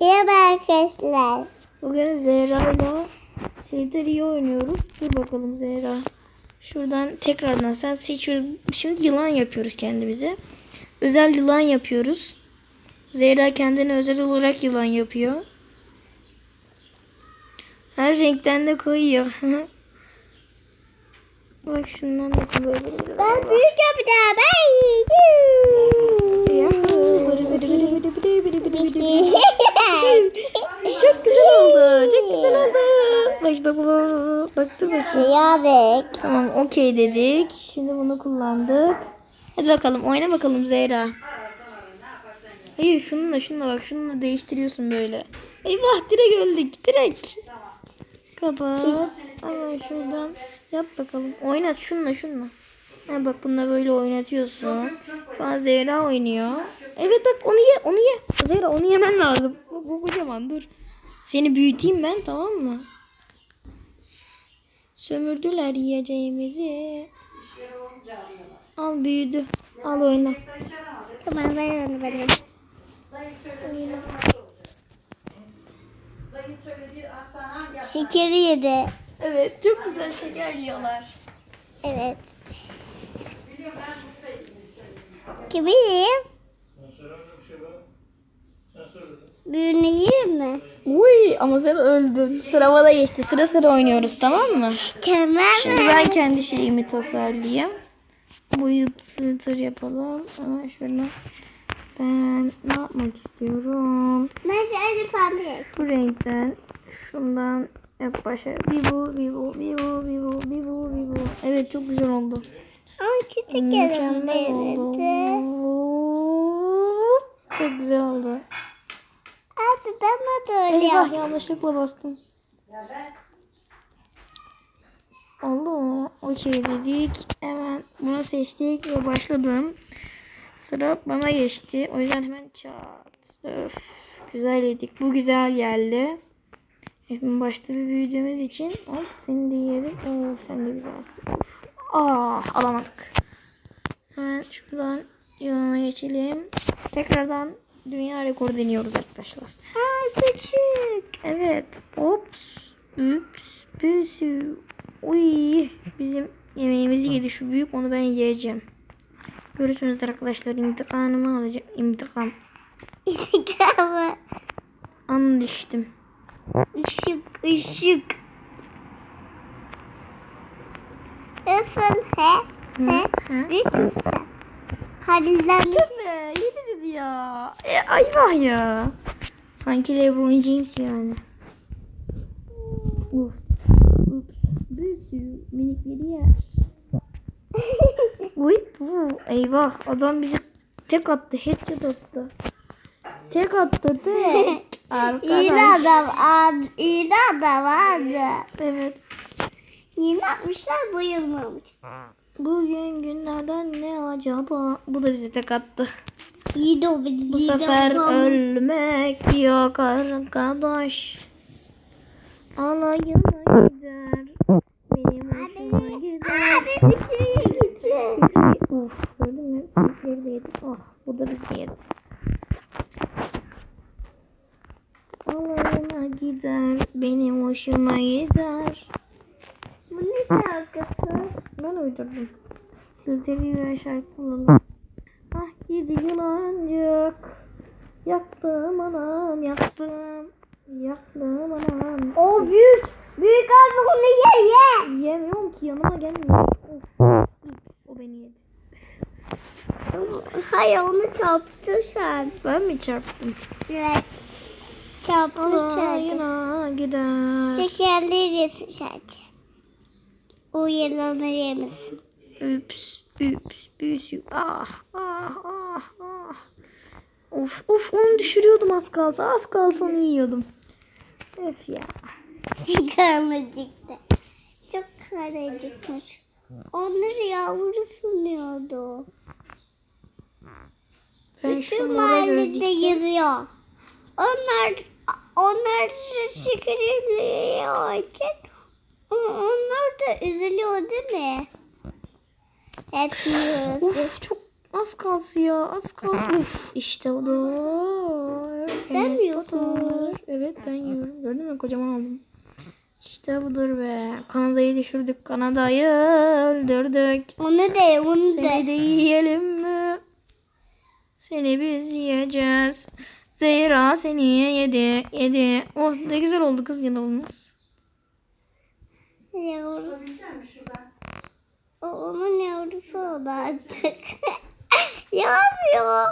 Merhaba arkadaşlar. Bugün Zehra ile Seyitleri oynuyoruz. Dur bakalım Zehra. Şuradan tekrardan sen seçiyoruz. Şimdi yılan yapıyoruz kendimize. Özel yılan yapıyoruz. Zehra kendine özel olarak yılan yapıyor. Her renkten de koyuyor. Bak şundan da koyuyor. Ben büyük yapacağım. Ben Yahoo! Çok güzel oldu. Çok güzel oldu. Bak bak bak. Bak dur bakayım. Yazık. Tamam okey dedik. Şimdi bunu kullandık. Hadi bakalım oyna bakalım Zehra. Hayır şununla şununla bak şununla değiştiriyorsun böyle. Eyvah direkt öldük direkt. Kapat. Ama şuradan yap bakalım. Oynat şununla şununla. Ha bak bununla böyle oynatıyorsun. Şu an Zehra oynuyor. Evet bak onu ye onu ye. Zehra onu yemen lazım. Bu, bu kocaman dur. Seni büyüteyim ben tamam mı? Sömürdüler yiyeceğimizi. Al büyüdü. Al oyna. Tamam ver onu bana. Şekeri yedi. Evet çok güzel şeker yiyorlar. Evet. Kimiyim? Büyüğünü yer mi? Uy ama sen öldün. Sıra bana geçti. Sıra sıra oynuyoruz tamam mı? Tamam. Şimdi ben kendi şeyimi tasarlayayım. Bu tır yapalım. Ama şöyle ben ne yapmak istiyorum? Ben sadece pembe. Şu renkten şundan yap başa. Bir bu, bir bu, bir bu, bir bu, bir bu, bir bu. Evet çok güzel oldu. Ama küçük yerim oldu. benimdi. Çok güzel oldu. Abi ben de öyle Eyvah yanlışlıkla bastım. Oldu mu? Okey dedik. Hemen bunu seçtik ve başladım. Sıra bana geçti. O yüzden hemen çat. Öf. Güzel yedik. Bu güzel geldi. Hemen başta bir büyüdüğümüz için hop seni de yiyelim. Oo sen de güzelsin. Of. Ah alamadık. Hemen şuradan yılana geçelim. Tekrardan dünya rekoru deniyoruz arkadaşlar. Aa küçük. Evet. Ops. Üps. Büsü. Uy. Bizim yemeğimizi yedi şu büyük. Onu ben yiyeceğim. Görürsünüz arkadaşlar. İntikamımı alacağım. İntikam. İntikamı. An düştüm. Işık ışık. Nasıl he? He? Hadi lan. Be, yedi bizi ya. E, ayvah ya. Sanki LeBron James yani. Uf. Ups. Büsü. Minikleri yer. Uy, bu. Eyvah adam bizi tek attı. Headshot attı. Tek attı tek. İyi Arkadaş. adam. ad- İyi adam vardı. Evet. Yeni yapmışlar bayılmamış. Bugün günlerden ne acaba? Bu da bizi tek attı. İyi de o bizi Bu sefer ölmek yok arkadaş. Alayına gider. Benim hoşuma gider. Abi bitiriyor gitti. Uf gördün mü? Büyükleri de yedik. Ah bu da bizi yedi. Alayına gider. Benim hoşuma gider. Bu ne şarkısı? Ben uydurdum. Ve şarkı bulalım. Ah gidi yılancık. Yaktım anam yaktım. Yaktım anam. O büyük. Büyük abi onu ye ye. Yiyemiyorum ki yanıma gelmiyor. Of. O beni yedi. Hayır onu çarptı sen. Ben mi çarptım? Evet. Çarptı. Alayına gider. Şekerleri sadece. O yılanları yemesin. Üps, üps, büsü. Ah, ah, ah, ah. Of, of onu düşürüyordum az kalsa. Az kalsa onu yiyordum. Öf ya. Karnıcıktı. Çok karnıcıkmış. Onları yavru sunuyordu. Ben Bütün mahallede geziyor. Onlar onlar şekerliyor için onlar da üzülüyor değil mi? Hep yiyoruz. Of çok az kalsı ya. Az kaldı. Uf, işte o da. Sen mi yiyorsun? Evet ben yiyorum. Gördün mü kocaman oldum. İşte budur be. Kanada'yı düşürdük. Kanada'yı öldürdük. Onu de onu Seni de. de yiyelim mi? Seni biz yiyeceğiz. Zehra seni yedi. Yedi. Oh ne güzel oldu kız yanılmaz. Yavrusu. O onun yavrusu oldu artık. Yapmıyor.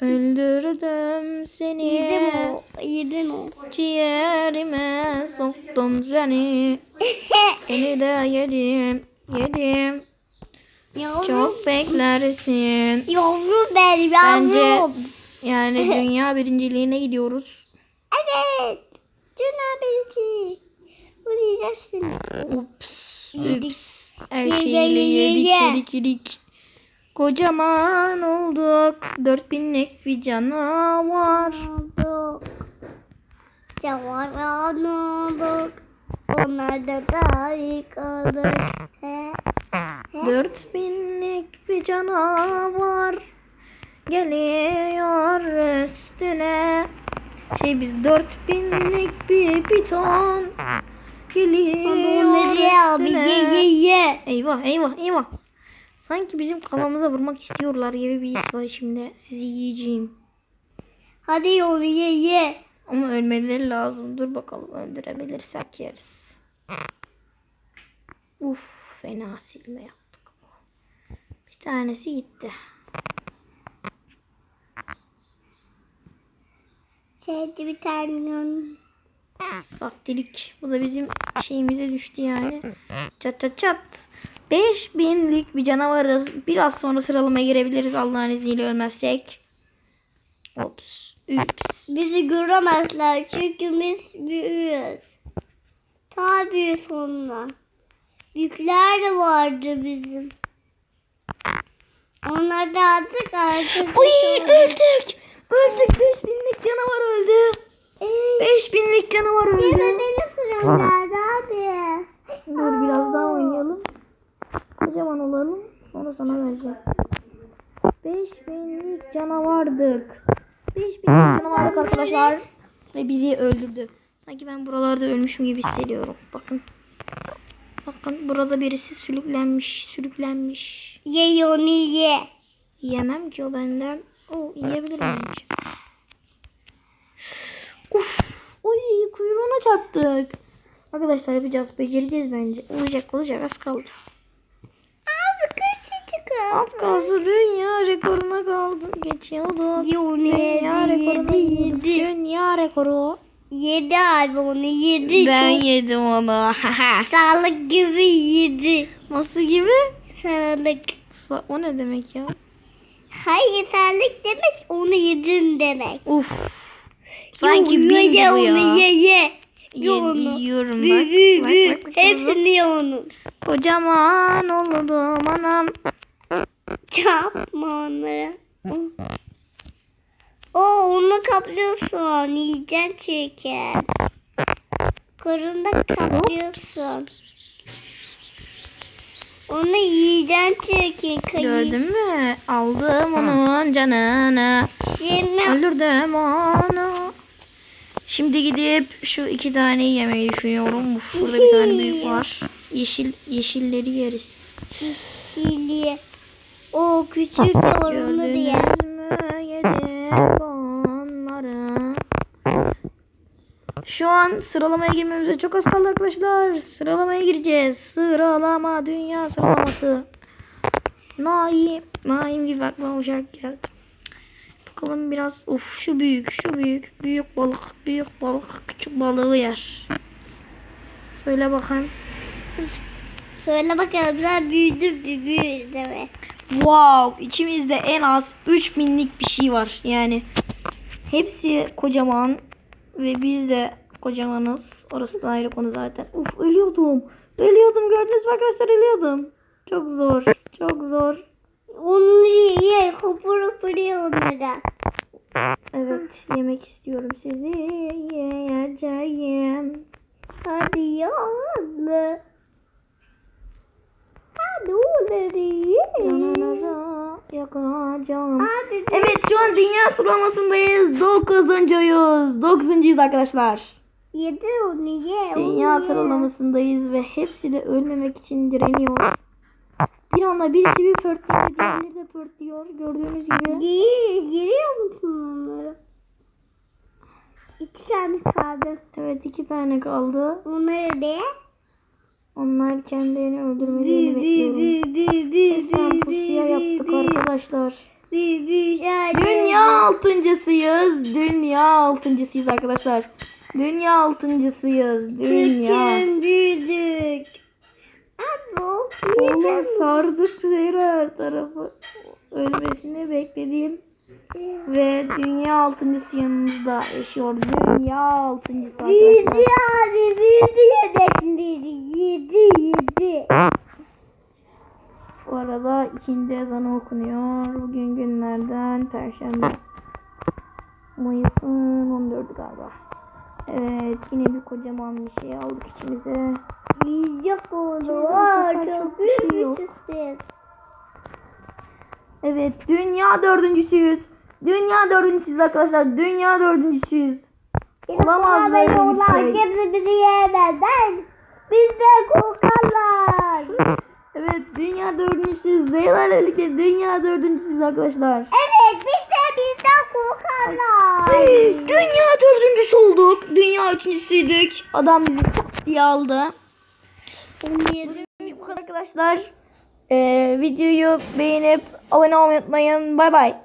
Öldürdüm seni. Yedim o. Yedim o. Ciğerime soktum seni. Seni de yedim. Yedim. Yavrum. Çok beklersin. Yavrum benim Bence yavrum. yani dünya birinciliğine gidiyoruz. Evet. Dünya birinci. Bunu yiyeceksin. Ups. Ups. Her şeyle ye, yedik ye. yedik yedik. Kocaman olduk. Dört binlik bir canavar. olduk. Cavaran olduk. Onlar da olduk. He. Dört binlik bir canavar. Geliyor üstüne. Şey biz dört binlik bir piton. Geliyor Onları abi ye üstüne. ye ye. Eyvah eyvah eyvah. Sanki bizim kafamıza vurmak istiyorlar gibi bir his var şimdi. Sizi yiyeceğim. Hadi onu ye ye. Ama ölmeleri lazım. Dur bakalım öldürebilirsek yeriz. Uf fena silme yaptık. Bir tanesi gitti. Şeydi bir tane Saftilik. Bu da bizim şeyimize düştü yani. Çat çat çat. 5000'lik bir canavarız. Biraz sonra sıralamaya girebiliriz Allah'ın izniyle ölmezsek. Ops. Üps. Bizi göremezler çünkü biz büyüğüz. Ta büyük onlar. Büyükler de vardı bizim. Onlar da artık artık. Uy öldük. Öldük. 5000'lik canavar öldü. Ee, 5000'lik canavar Yine öldü. benim sıram geldi abi. Dur biraz daha oynayalım. Kocaman olalım. Sonra sana vereceğim. 5000'lik canavardık. 5000'lik canavardık arkadaşlar. Ve bizi öldürdü. Sanki ben buralarda ölmüşüm gibi hissediyorum. Bakın. Bakın burada birisi sürüklenmiş. Sürüklenmiş. Ye onu ye. Yemem ki o benden. O yiyebilirim bence. Uf. Uy kuyruğuna çarptık. Arkadaşlar yapacağız. Becereceğiz bence. Olacak olacak az kaldı. Abi küçücük Az kalsın dünya rekoruna kaldı. Geçiyorduk. Onu Dünya rekoruna yedi. Dünya rekoru. Yedi abi onu yedi. Ben Çok yedim onu. Sağlık gibi yedi. Nasıl gibi? Sağlık. Sa- O ne demek ya? Hayır sağlık demek onu yedin demek. Uf. Sanki bin ye, ye onu ye ye. Ye onu. yiyorum bak. büyü Bak, büyü. bak, bak, Hepsini ye onun. Kocaman oldum anam. Çarpma onları. O onu kaplıyorsun. Yiyeceksin çünkü. Karında kaplıyorsun. Onu yiyeceksin çünkü. Kayı. Gördün mü? Aldım onun canını. Şimdi Öldürdüm onu. Şimdi gidip şu iki taneyi yemeyi düşünüyorum. Uf, burada bir tane büyük var. Yeşil yeşilleri yeriz. Şili. O küçük diye. Mü? Yedik onları. Şu an sıralamaya girmemize çok az kaldı arkadaşlar. Sıralamaya gireceğiz. Sıralama dünya sıralaması. Naim. Naim gibi aklıma şarkı geldi. Bakalım biraz. Uf şu büyük şu büyük. Büyük balık. Büyük balık. Küçük balığı yer. Söyle bakayım. Söyle bakalım büyüdün mü büyüdü mi? Wow, içimizde en az 3000'lik bir şey var. Yani hepsi kocaman ve biz de kocamanız. Orası da ayrı konu zaten. Uf ölüyordum. Ölüyordum gördünüz mü arkadaşlar ölüyordum. Çok zor. Çok zor. Onu ye. Hopur hopur ye onları. Evet yemek istiyorum sizi. Yiyeceğim. Hadi ya anne. Hadi onları. Yanınıza yakacağım. Abi Evet şu an dünya sıralamasındayız. Dokuzuncuyuz. Dokuzuncuyuz arkadaşlar. yedi onu ye. Dünya sıralamasındayız ve hepsi de ölmemek için direniyor. Bir anda birisi bir pörtlüyor, diğerleri de pörtlüyor. Gördüğünüz gibi. Giriyor, giriyor musun onları? İki tane kaldı. Evet iki tane kaldı. Onları ne? Onlar kendilerini öldürmelerini bekliyorum. Resmen pusuya yaptık arkadaşlar. Dünya altıncısıyız. Dünya altıncısıyız arkadaşlar. Dünya altıncısıyız. Dünya. büyüdük. Oğlum sardık Zehra her tarafı. Ölmesini bekledim. Ve dünya altıncısı yanımızda yaşıyor. Dünya altıncısı Büyüdü arkadaşlar. abi büyüdü yemekleri. Yedi yedi. Bu arada ikindi ezanı okunuyor. Bugün günlerden Perşembe. Mayıs'ın 14'ü galiba. Evet yine bir kocaman bir şey aldık içimize. Yiyecek oldu. Çok çok bir şey büyük siz. Evet dünya dördüncüsüyüz. Dünya dördüncüsüyüz arkadaşlar. Dünya dördüncüsüyüz. Olamaz böyle bir şey. Kimse bizi yiyemez. Ben bizden korkarlar. Evet dünya dördüncüsüyüz. Zeyra ile birlikte dünya dördüncüsüyüz arkadaşlar. Evet biz de bizden korkarlar. Dünya dördüncüsü olduk. Dünya üçüncüsüydük. Adam bizi diye aldı. Bu kadar arkadaşlar. Ee, videoyu beğenip abone olmayı unutmayın. Bay bay.